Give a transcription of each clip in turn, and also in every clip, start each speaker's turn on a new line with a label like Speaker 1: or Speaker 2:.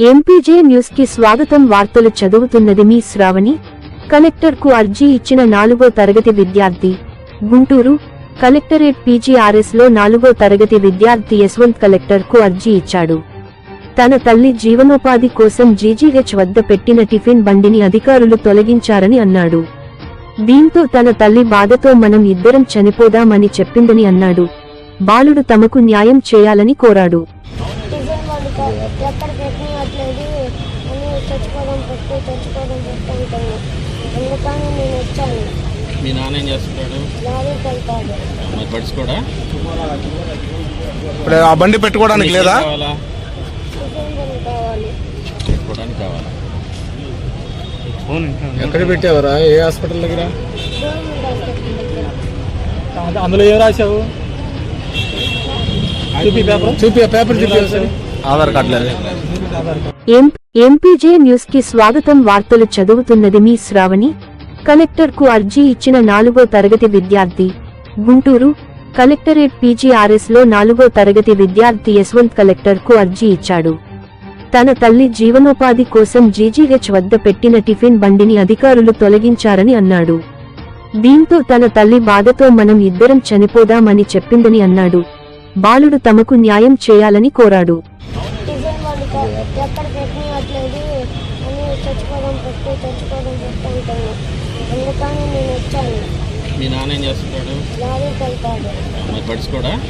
Speaker 1: MPJ న్యూస్కి స్వాగతం వార్తలు చదువుతున్నది మీ శ్రావణి. కలెక్టర్కు అర్జీ ఇచ్చిన నాలుగో తరగతి విద్యార్థి. గుంటూరు కలెక్టరేట్ పీజీఆర్ఎస్లో నాలుగో తరగతి విద్యార్థి యశ్వంత్ కలెక్టర్కు అర్జీ ఇచ్చాడు. తన తల్లి జీవనోపాధి కోసం జీజీహెచ్ వద్ద పెట్టిన టిఫిన్ బండిని అధికారులు తొలగించారని అన్నాడు. దీంతో తన తల్లి బాధతో మనం ఇద్దరం చనిపోదామని చెప్పిందని అన్నాడు. బాలుడు తమకు న్యాయం చేయాలని కోరాడు
Speaker 2: టిఫిన్ వాళ్ళు కా- ఎక్కడ పెట్టినట్లేదు అని చచ్చిపోవడం పెట్టు చచ్చిపోవడం పెట్టు అంటాను అందుకని నేను వచ్చాను.
Speaker 3: మీ నాన్న ఏం చేస్తున్నాడు?
Speaker 2: లారీకి వెళ్తాడు.
Speaker 3: మరి పడుచుకోడా
Speaker 4: ఇప్పుడు ఆ బండి పెట్టుకోవడానికి లేదా?
Speaker 3: కావాలా?
Speaker 2: టిఫిన్ బండి కావాలి?
Speaker 3: పెట్టుకోవడానికి కావాలా?
Speaker 5: ఎక్కడ పెట్టావరా? ఏ హాస్పిటల్ దగ్గర?
Speaker 2: గవర్నమెంట్ హాస్పిటల్ దగ్గర.
Speaker 5: అంద- అందులో ఏం రాశావు? చూపి పేపర్. చూపి ఆ పేపర్ చూపి.
Speaker 4: ఆధార్ కార్డు. లేదు
Speaker 1: ఎం ఎంపీజే న్యూస్కి స్వాగతం వార్తలు చదువుతున్నది మీ శ్రావణి. కలెక్టర్కు అర్జీ ఇచ్చిన నాలుగో తరగతి విద్యార్థి. గుంటూరు కలెక్టరేట్ పీజీఆర్ఎస్లో నాలుగో తరగతి విద్యార్థి యశ్వంత్ కలెక్టర్కు అర్జీ ఇచ్చాడు. తన తల్లి జీవనోపాధి కోసం జీజీహెచ్ వద్ద పెట్టిన టిఫిన్ బండిని అధికారులు తొలగించారని అన్నాడు. దీంతో తన తల్లి బాధతో మనం ఇద్దరం చనిపోదామని చెప్పిందని అన్నాడు. బాలుడు తమకు న్యాయం చేయాలని కోరాడు
Speaker 2: టిఫిన్ వాళ్ళు కా- ఎక్కడ పెట్టినట్లేదు అని చచ్చిపోవడం పెట్టు చచ్చిపోవడం పెట్టు అంటాను అందుకని నేను వచ్చాను.
Speaker 3: మీ నాన్న ఏం చేస్తున్నాడు?
Speaker 2: లారీకి వెళ్తాడు
Speaker 3: మరి పడుచుకోడా?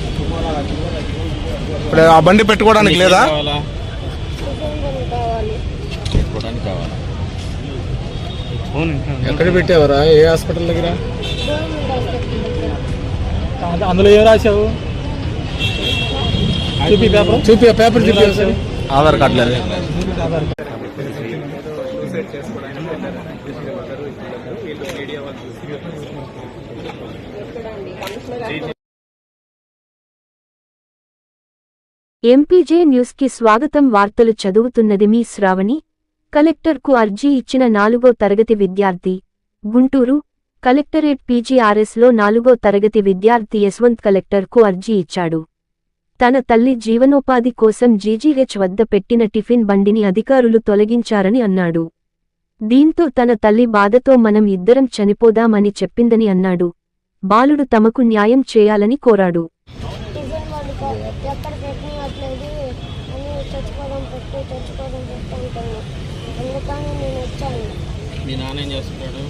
Speaker 4: ఇప్పుడు ఆ బండి పెట్టుకోవడానికి లేదా?
Speaker 3: కావాలా?
Speaker 2: కావాలి.
Speaker 3: పెట్టుకోవడానికి కావాలా?
Speaker 5: ఎక్కడ పెట్టావరా? ఏ హాస్పిటల్ దగ్గర?
Speaker 2: గవర్నమెంట్ హాస్పిటల్ దగ్గర.
Speaker 5: అంద- అందులో ఏం రాశావు? చూపి పేపర్. చూపి ఆ పేపర్ చూపి.
Speaker 4: ఆధార్ కార్డు. లేదు
Speaker 1: ఎంపీజే న్యూస్కి స్వాగతం వార్తలు చదువుతున్నది మీ శ్రావణి. కలెక్టర్కు అర్జీ ఇచ్చిన నాలుగో తరగతి విద్యార్థి. గుంటూరు. కలెక్టరేట్ పీజీఆర్ఎస్లో నాలుగో తరగతి విద్యార్థి యశ్వంత్ కలెక్టర్కు అర్జీ ఇచ్చాడు. తన తల్లి జీవనోపాధి కోసం జీజీహెచ్ వద్ద పెట్టిన టిఫిన్ బండిని అధికారులు తొలగించారని అన్నాడు. దీంతో తన తల్లి బాధతో మనం ఇద్దరం చనిపోదామని చెప్పిందని అన్నాడు. బాలుడు తమకు న్యాయం చేయాలని కోరాడు.
Speaker 3: మీ నాన్న ఏం చేస్తున్నాడు?